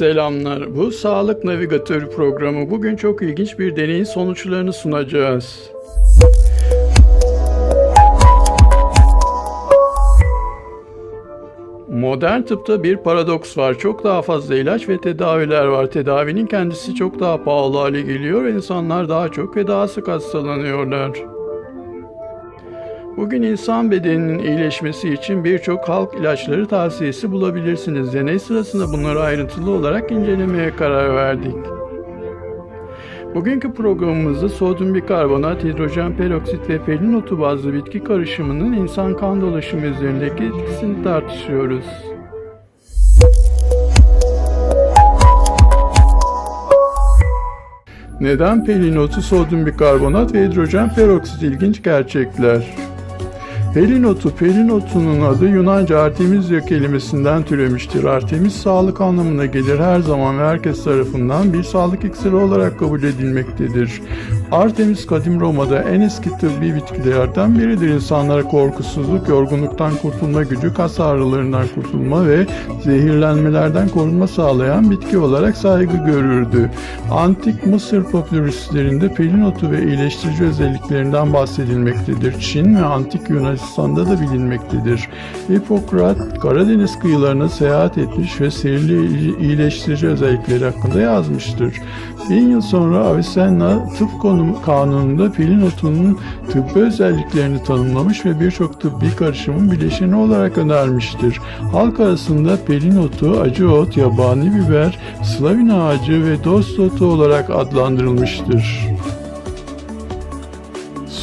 Selamlar. Bu Sağlık Navigatörü programı. Bugün çok ilginç bir deneyin sonuçlarını sunacağız. Modern tıpta bir paradoks var. Çok daha fazla ilaç ve tedaviler var. Tedavinin kendisi çok daha pahalı hale geliyor. İnsanlar daha çok ve daha sık hastalanıyorlar. Bugün insan bedeninin iyileşmesi için birçok halk ilaçları tavsiyesi bulabilirsiniz. Deney sırasında bunları ayrıntılı olarak incelemeye karar verdik. Bugünkü programımızda sodyum bikarbonat, hidrojen peroksit ve pelin otu bazlı bitki karışımının insan kan dolaşımı üzerindeki etkisini tartışıyoruz. Neden pelin otu, sodyum bikarbonat ve hidrojen peroksit ilginç gerçekler? Pelin otu, pelin otunun adı Yunanca Artemisia kelimesinden türemiştir. Artemis sağlık anlamına gelir her zaman ve herkes tarafından bir sağlık iksiri olarak kabul edilmektedir. Artemis kadim Roma'da en eski tıbbi bitkilerden biridir. İnsanlara korkusuzluk, yorgunluktan kurtulma gücü, kas ağrılarından kurtulma ve zehirlenmelerden korunma sağlayan bitki olarak saygı görürdü. Antik Mısır popüleristlerinde pelin otu ve iyileştirici özelliklerinden bahsedilmektedir. Çin ve antik Yunanistan'da da bilinmektedir. Hipokrat Karadeniz kıyılarına seyahat etmiş ve sihirli iyileştirici özellikleri hakkında yazmıştır. Bin yıl sonra Avicenna tıp konu kanununda pelin otunun tıbbi özelliklerini tanımlamış ve birçok tıbbi karışımın bileşeni olarak önermiştir. Halk arasında pelin otu, acı ot, yabani biber, slavin ağacı ve dost otu olarak adlandırılmıştır.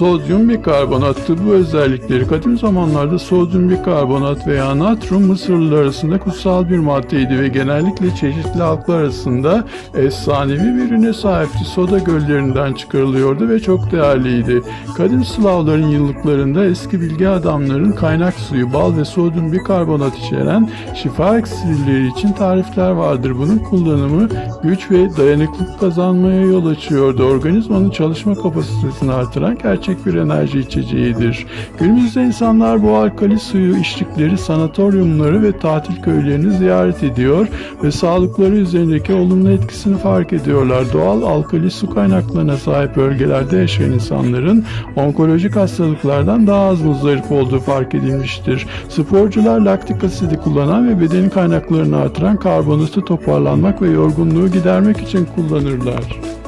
Sodyum bikarbonat tıbbi özellikleri kadim zamanlarda sodyum bikarbonat veya natrium Mısırlılar arasında kutsal bir maddeydi ve genellikle çeşitli halklar arasında efsanevi bir üne sahipti. Soda göllerinden çıkarılıyordu ve çok değerliydi. Kadim Slavların yıllıklarında eski bilgi adamların kaynak suyu, bal ve sodyum bikarbonat içeren şifa iksirleri için tarifler vardır. Bunun kullanımı güç ve dayanıklılık kazanmaya yol açıyordu. Organizmanın çalışma kapasitesini artıran gerçek bir enerji içeceğidir. Günümüzde insanlar bu alkali suyu içtikleri sanatoryumları ve tatil köylerini ziyaret ediyor ve sağlıkları üzerindeki olumlu etkisini fark ediyorlar. Doğal alkali su kaynaklarına sahip bölgelerde yaşayan insanların onkolojik hastalıklardan daha az muzdarip olduğu fark edilmiştir. Sporcular laktik asidi kullanan ve bedenin kaynaklarını artıran karbonatı toparlanmak ve yorgunluğu gidermek için kullanırlar.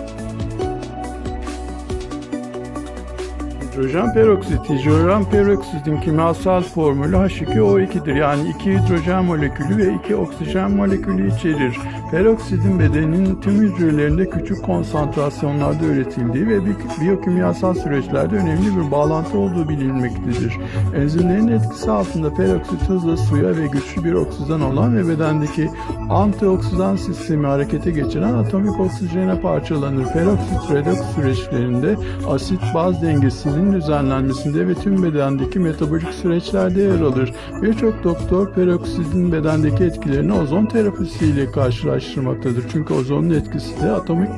Hidrojen peroksit. Hidrojen peroksitin kimyasal formülü H2O2'dir. Yani iki hidrojen molekülü ve iki oksijen molekülü içerir. Peroksidin bedenin tüm hücrelerinde küçük konsantrasyonlarda üretildiği ve biyokimyasal süreçlerde önemli bir bağlantı olduğu bilinmektedir. Enzimlerin etkisi altında peroksit hızla suya ve güçlü bir oksijen olan ve bedendeki antioksidan sistemi harekete geçiren atomik oksijene parçalanır. Peroksit redoks süreçlerinde asit baz dengesinin düzenlenmesinde ve tüm bedendeki metabolik süreçlerde yer alır. Birçok doktor peroksidin bedendeki etkilerini ozon terapisiyle karşılaştırmaktadır. Çünkü ozonun etkisi de atomik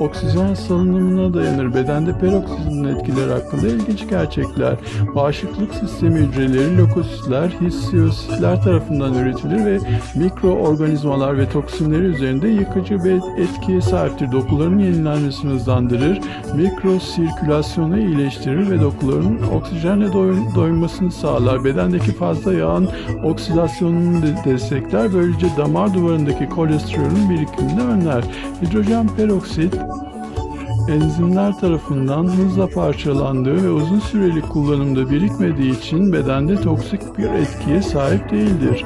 oksijen salınımına dayanır. Bedende peroksidin etkileri hakkında ilginç gerçekler. Bağışıklık sistemi hücreleri lökositler, histiyositler tarafından üretilir ve mikroorganizmalar ve toksinleri üzerinde yıkıcı bir etkiye sahiptir. Dokuların yenilenmesini hızlandırır, mikrosirkülasyonu iyileştirir ve dokuların oksijenle doy- doymasını sağlar. Bedendeki fazla yağın oksidasyonunu de- destekler. Böylece damar duvarındaki kolesterolün birikimini önler. Hidrojen peroksit enzimler tarafından hızla parçalandığı ve uzun süreli kullanımda birikmediği için bedende toksik bir etkiye sahip değildir.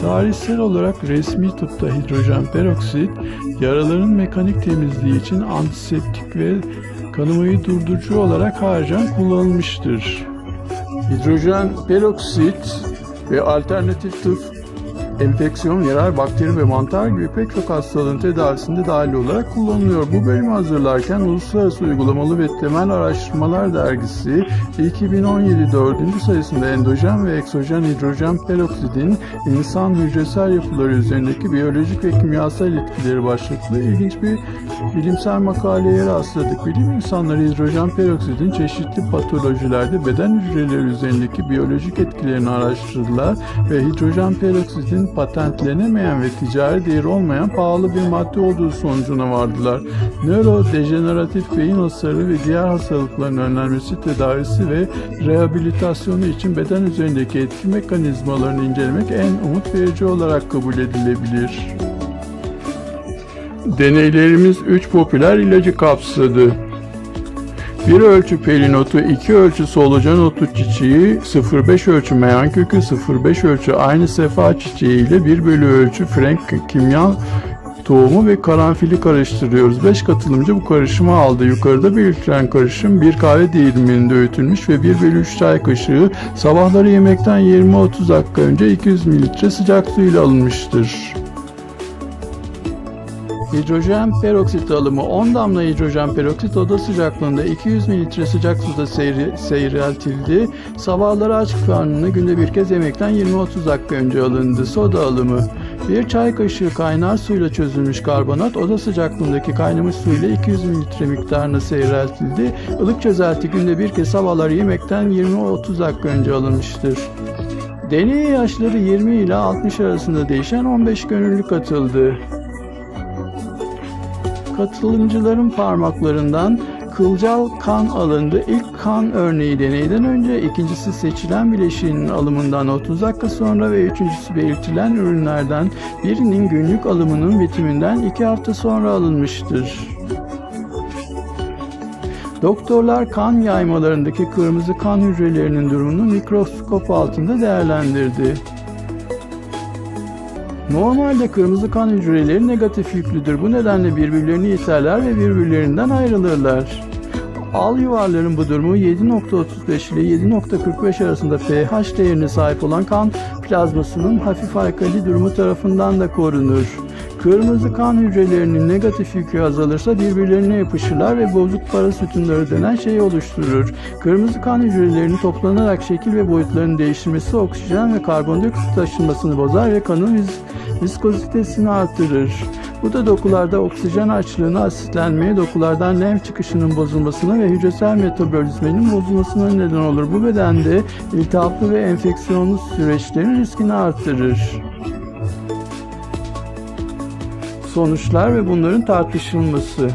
Tarihsel olarak resmi tıpta hidrojen peroksit yaraların mekanik temizliği için antiseptik ve kanamayı durdurucu olarak halen kullanılmıştır. Hidrojen peroksit ve alternatif tıp enfeksiyon, yerel bakteri ve mantar gibi pek çok hastalığın tedavisinde dahil olarak kullanılıyor. Bu bölümü hazırlarken Uluslararası Uygulamalı ve Temel Araştırmalar Dergisi 2017 4. sayısında endojen ve eksojen hidrojen peroksidin insan hücresel yapıları üzerindeki biyolojik ve kimyasal etkileri başlıklı ilginç bir bilimsel makaleye rastladık. Bilim insanları hidrojen peroksidin çeşitli patolojilerde beden hücreleri üzerindeki biyolojik etkilerini araştırdılar ve hidrojen peroksidin patentlenemeyen ve ticari değeri olmayan pahalı bir madde olduğu sonucuna vardılar. Nörodejeneratif beyin hasarı ve diğer hastalıkların önlenmesi, tedavisi ve rehabilitasyonu için beden üzerindeki etki mekanizmalarını incelemek en umut verici olarak kabul edilebilir. Deneylerimiz 3 popüler ilacı kapsadı. 1 ölçü pelin otu, 2 ölçü solucan otu çiçeği, 0,5 ölçü meyan kökü, 0,5 ölçü aynı sefa çiçeği ile 1 bölü ölçü frank kimya tohumu ve karanfili karıştırıyoruz. 5 katılımcı bu karışımı aldı. Yukarıda belirtilen karışım bir kahve değirmeninde öğütülmüş ve 1 bölü 3 çay kaşığı sabahları yemekten 20-30 dakika önce 200 mililitre sıcak su ile alınmıştır. Hidrojen peroksit alımı 10 damla hidrojen peroksit oda sıcaklığında 200 mililitre sıcak suda seyri, seyreltildi. Sabahları aç karnına günde bir kez yemekten 20-30 dakika önce alındı. Soda alımı bir çay kaşığı kaynar suyla çözülmüş karbonat oda sıcaklığındaki kaynamış suyla 200 mililitre miktarına seyreltildi. Ilık çözelti günde bir kez sabahları yemekten 20-30 dakika önce alınmıştır. Deney yaşları 20 ile 60 arasında değişen 15 gönüllü katıldı. Katılımcıların parmaklarından kılcal kan alındı. İlk kan örneği deneyden önce, ikincisi seçilen bileşiğinin alımından 30 dakika sonra ve üçüncüsü belirtilen ürünlerden birinin günlük alımının bitiminden 2 hafta sonra alınmıştır. Doktorlar kan yaymalarındaki kırmızı kan hücrelerinin durumunu mikroskop altında değerlendirdi. Normalde kırmızı kan hücreleri negatif yüklüdür. Bu nedenle birbirlerini iterler ve birbirlerinden ayrılırlar. Al yuvarların bu durumu 7.35 ile 7.45 arasında pH değerine sahip olan kan plazmasının hafif alkali durumu tarafından da korunur. Kırmızı kan hücrelerinin negatif yükü azalırsa birbirlerine yapışırlar ve bozuk para sütunları denen şeyi oluşturur. Kırmızı kan hücrelerinin toplanarak şekil ve boyutlarını değiştirmesi oksijen ve karbondioksit taşınmasını bozar ve kanın vis viskozitesini artırır. Bu da dokularda oksijen açlığına, asitlenmeye, dokulardan nem çıkışının bozulmasına ve hücresel metabolizmanın bozulmasına neden olur. Bu bedende iltihaplı ve enfeksiyonlu süreçlerin riskini artırır. Sonuçlar ve bunların tartışılması.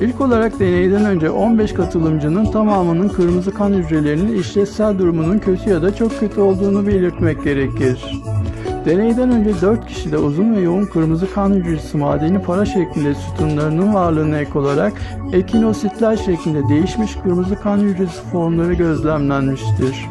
İlk olarak deneyden önce 15 katılımcının tamamının kırmızı kan hücrelerinin işlevsel durumunun kötü ya da çok kötü olduğunu belirtmek gerekir. Deneyden önce 4 kişide uzun ve yoğun kırmızı kan hücresi madeni para şeklinde sütunlarının varlığına ek olarak ekinositler şeklinde değişmiş kırmızı kan hücresi formları gözlemlenmiştir.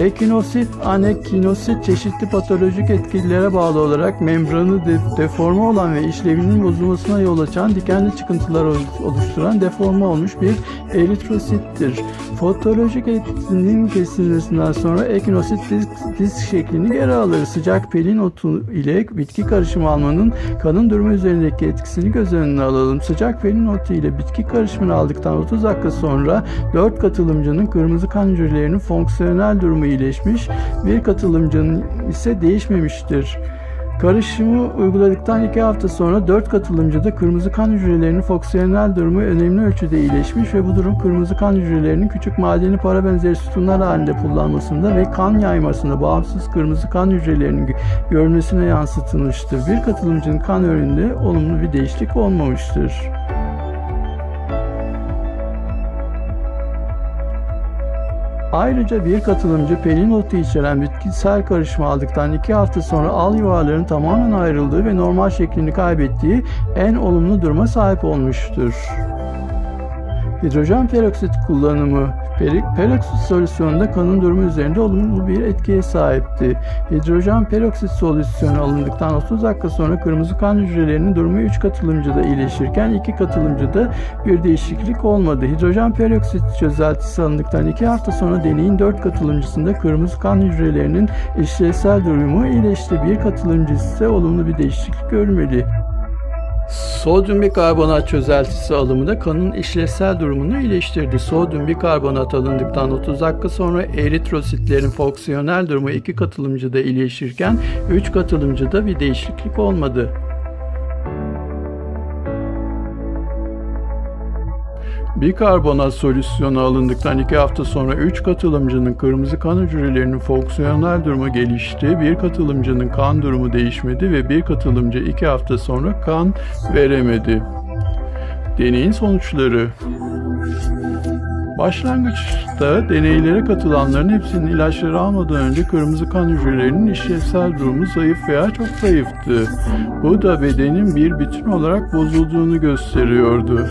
Ekinosit, anekinosit çeşitli patolojik etkilere bağlı olarak membranı de deforme olan ve işlevinin bozulmasına yol açan dikenli çıkıntılar oluşturan deforme olmuş bir eritrosittir. Fotolojik etkinin kesilmesinden sonra ekinosit disk, disk şeklini geri alır. Sıcak pelin otu ile bitki karışımı almanın kanın durumu üzerindeki etkisini göz önüne alalım. Sıcak pelin otu ile bitki karışımını aldıktan 30 dakika sonra 4 katılımcının kırmızı kan hücrelerinin fonksiyonel durumu iyileşmiş, bir katılımcının ise değişmemiştir. Karışımı uyguladıktan 2 hafta sonra 4 katılımcıda kırmızı kan hücrelerinin fonksiyonel durumu önemli ölçüde iyileşmiş ve bu durum kırmızı kan hücrelerinin küçük madeni para benzeri sütunlar halinde kullanmasında ve kan yaymasında bağımsız kırmızı kan hücrelerinin görülmesine yansıtılmıştır. Bir katılımcının kan öründe olumlu bir değişiklik olmamıştır. Ayrıca bir katılımcı pelin otu içeren bitkisel karışımı aldıktan iki hafta sonra al yuvarların tamamen ayrıldığı ve normal şeklini kaybettiği en olumlu duruma sahip olmuştur. Hidrojen peroksit kullanımı peroksit solüsyonunda kanın durumu üzerinde olumlu bir etkiye sahipti. Hidrojen peroksit solüsyonu alındıktan 30 dakika sonra kırmızı kan hücrelerinin durumu 3 katılımcıda iyileşirken 2 katılımcıda bir değişiklik olmadı. Hidrojen peroksit çözeltisi alındıktan 2 hafta sonra deneyin 4 katılımcısında kırmızı kan hücrelerinin işlevsel durumu iyileşti. Bir katılımcı ise olumlu bir değişiklik görmedi. Sodyum bikarbonat çözeltisi alımı da kanın işlevsel durumunu iyileştirdi. Sodyum bikarbonat alındıktan 30 dakika sonra eritrositlerin fonksiyonel durumu iki katılımcıda iyileşirken 3 katılımcıda bir değişiklik olmadı. Bikarbonat solüsyonu alındıktan 2 hafta sonra 3 katılımcının kırmızı kan hücrelerinin fonksiyonel durumu gelişti, bir katılımcının kan durumu değişmedi ve bir katılımcı 2 hafta sonra kan veremedi. Deneyin sonuçları Başlangıçta deneylere katılanların hepsinin ilaçları almadan önce kırmızı kan hücrelerinin işlevsel durumu zayıf veya çok zayıftı. Bu da bedenin bir bütün olarak bozulduğunu gösteriyordu.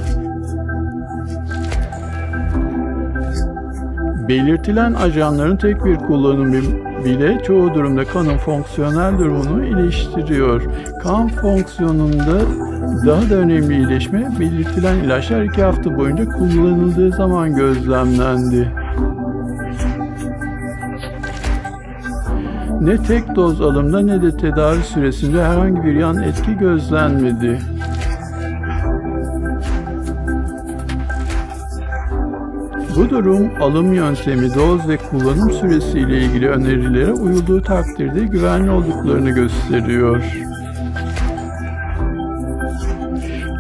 Belirtilen ajanların tek bir kullanımı bile çoğu durumda kanın fonksiyonel durumunu iyileştiriyor. Kan fonksiyonunda daha da önemli iyileşme belirtilen ilaçlar 2 hafta boyunca kullanıldığı zaman gözlemlendi. Ne tek doz alımda ne de tedavi süresinde herhangi bir yan etki gözlenmedi. Bu durum alım yöntemi, doz ve kullanım süresi ile ilgili önerilere uyulduğu takdirde güvenli olduklarını gösteriyor.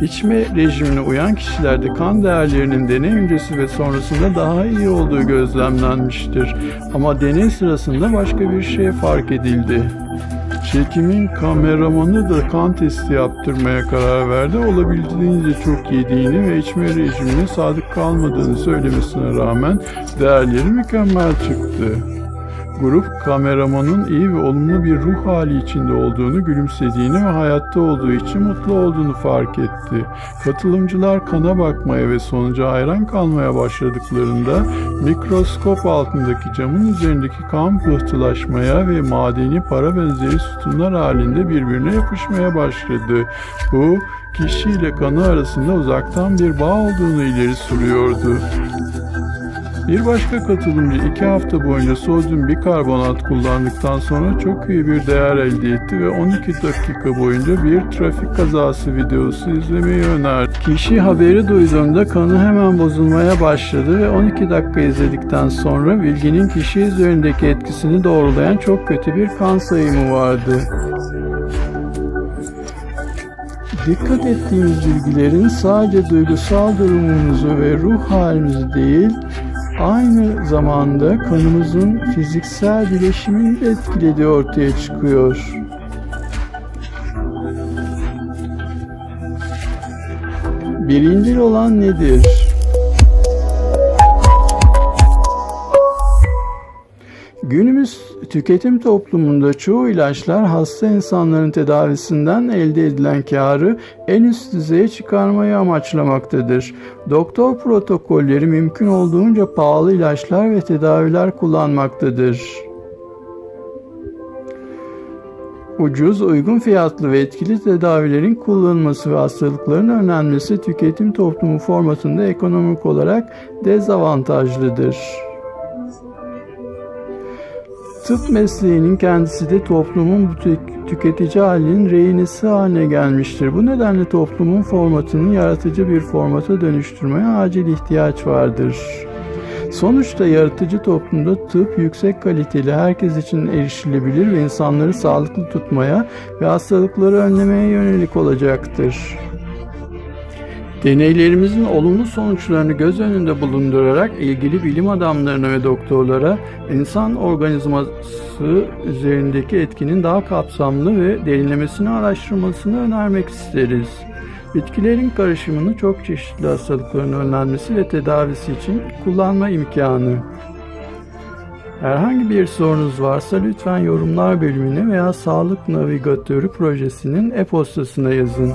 İçme rejimine uyan kişilerde kan değerlerinin deney öncesi ve sonrasında daha iyi olduğu gözlemlenmiştir. Ama deney sırasında başka bir şey fark edildi. Çekimin kameramanı da kan testi yaptırmaya karar verdi. Olabildiğince çok yediğini ve içme rejimine sadık kalmadığını söylemesine rağmen değerleri mükemmel çıktı. Grup kameramanın iyi ve olumlu bir ruh hali içinde olduğunu, gülümsediğini ve hayatta olduğu için mutlu olduğunu fark etti. Katılımcılar kana bakmaya ve sonuca hayran kalmaya başladıklarında mikroskop altındaki camın üzerindeki kan pıhtılaşmaya ve madeni para benzeri sütunlar halinde birbirine yapışmaya başladı. Bu kişiyle kanı arasında uzaktan bir bağ olduğunu ileri sürüyordu. Bir başka katılımcı iki hafta boyunca sodyum bikarbonat kullandıktan sonra çok iyi bir değer elde etti ve 12 dakika boyunca bir trafik kazası videosu izlemeyi önerdi. Kişi haberi duyduğunda kanı hemen bozulmaya başladı ve 12 dakika izledikten sonra bilginin kişi üzerindeki etkisini doğrulayan çok kötü bir kan sayımı vardı. Dikkat ettiğimiz bilgilerin sadece duygusal durumumuzu ve ruh halimizi değil, aynı zamanda kanımızın fiziksel bileşimini etkilediği ortaya çıkıyor. Birincil olan nedir? Günümüz tüketim toplumunda çoğu ilaçlar hasta insanların tedavisinden elde edilen karı en üst düzeye çıkarmayı amaçlamaktadır. Doktor protokolleri mümkün olduğunca pahalı ilaçlar ve tedaviler kullanmaktadır. Ucuz, uygun fiyatlı ve etkili tedavilerin kullanılması ve hastalıkların önlenmesi tüketim toplumu formatında ekonomik olarak dezavantajlıdır. Tıp mesleğinin kendisi de toplumun bu tük- tüketici halinin rehinesi haline gelmiştir. Bu nedenle toplumun formatını yaratıcı bir formata dönüştürmeye acil ihtiyaç vardır. Sonuçta yaratıcı toplumda tıp yüksek kaliteli, herkes için erişilebilir ve insanları sağlıklı tutmaya ve hastalıkları önlemeye yönelik olacaktır. Deneylerimizin olumlu sonuçlarını göz önünde bulundurarak ilgili bilim adamlarına ve doktorlara insan organizması üzerindeki etkinin daha kapsamlı ve derinlemesine araştırmasını önermek isteriz. Bitkilerin karışımını çok çeşitli hastalıkların önlenmesi ve tedavisi için kullanma imkanı. Herhangi bir sorunuz varsa lütfen yorumlar bölümüne veya Sağlık Navigatörü projesinin e-postasına yazın.